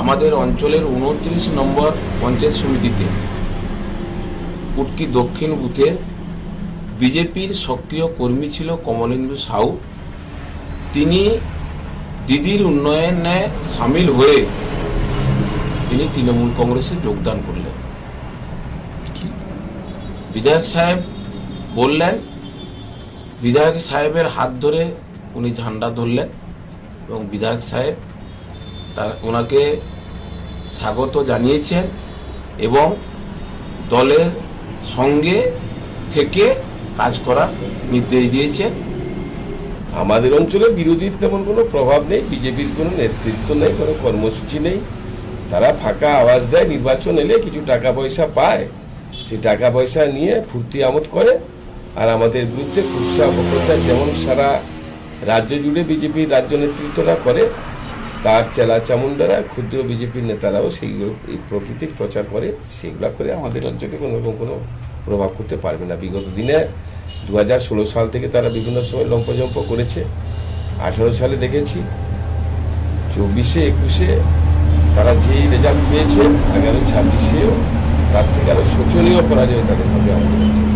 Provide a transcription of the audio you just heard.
আমাদের অঞ্চলের উনত্রিশ নম্বর পঞ্চায়েত সমিতিতে, কুটকি দক্ষিণ বুথে বিজেপির সক্রিয় কর্মী ছিল কমলেন্দু সাউ তিনি দিদির উন্নয়নে সামিল হয়ে তিনি তৃণমূল কংগ্রেসে যোগদান করলেন। বিধায়ক সাহেব বললেন, বিধায়ক সাহেবের হাত ধরে উনি ঝান্ডা ধরলেন এবং বিধায়ক সাহেব তার ওনাকে স্বাগত জানিয়েছেন এবং দলের সঙ্গে থেকে কাজ করার নির্দেশ দিয়েছেন। আমাদের অঞ্চলে বিরোধীর তেমন কোনো প্রভাব নেই, বিজেপির কোনো নেতৃত্ব নেই, কোনো কর্মসূচি নেই। তারা ফাঁকা আওয়াজ দেয়, নির্বাচন এলে কিছু টাকা পয়সা পায়। সেই টাকা পয়সা নিয়ে ফুর্তি আমোদ করে। আর আমাদের বিরুদ্ধে কুৎসা অপপ্রচার যেমন সারা রাজ্য জুড়ে বিজেপির রাজ্য নেতৃত্বরা করে তার চেলা চামুন্ডারা, ক্ষুদ্র বিজেপির নেতারাও সেইগুলো এই প্রকৃতির প্রচার করে, সেগুলো করে আমাদের অঞ্চলে কোনো রকম কোনো প্রভাব করতে পারবে না বিগত দিনে দু হাজার ষোলো সাল থেকে তারা বিভিন্ন সময় লম্পজম্প করেছে আঠারো সালে দেখেছি, চব্বিশে একুশে তারা যেই রেজাল্ট পেয়েছে, এগারো ছাব্বিশেও তার থেকে আরও শোচনীয় পরাজয় তাদের হবে আমাদের।